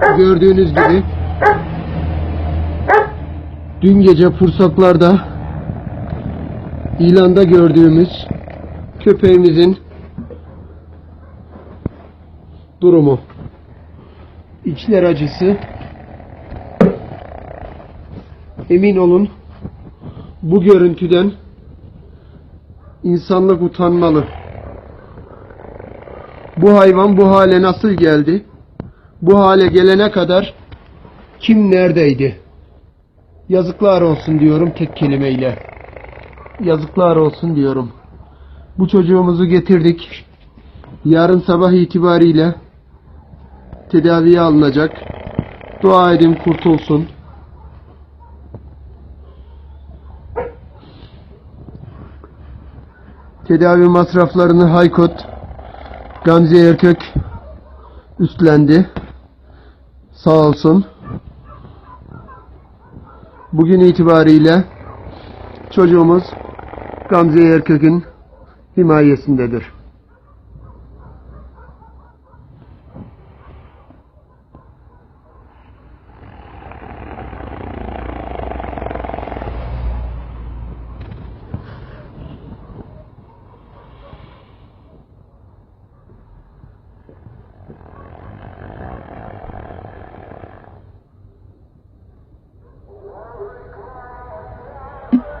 gördüğünüz gibi dün gece Pursaklar'da ilanda gördüğümüz köpeğimizin durumu. İçler acısı. Emin olun bu görüntüden insanlık utanmalı. Bu hayvan bu hale nasıl geldi? Bu hale gelene kadar kim neredeydi? Yazıklar olsun diyorum tek kelimeyle. Yazıklar olsun diyorum. Bu çocuğumuzu getirdik. Yarın sabah itibariyle tedaviye alınacak. Dua edin kurtulsun. Tedavi masraflarını Haykot Gamze Erkök üstlendi. Sağ olsun. Bugün itibariyle çocuğumuz Gamze Erkök'ün himayesindedir.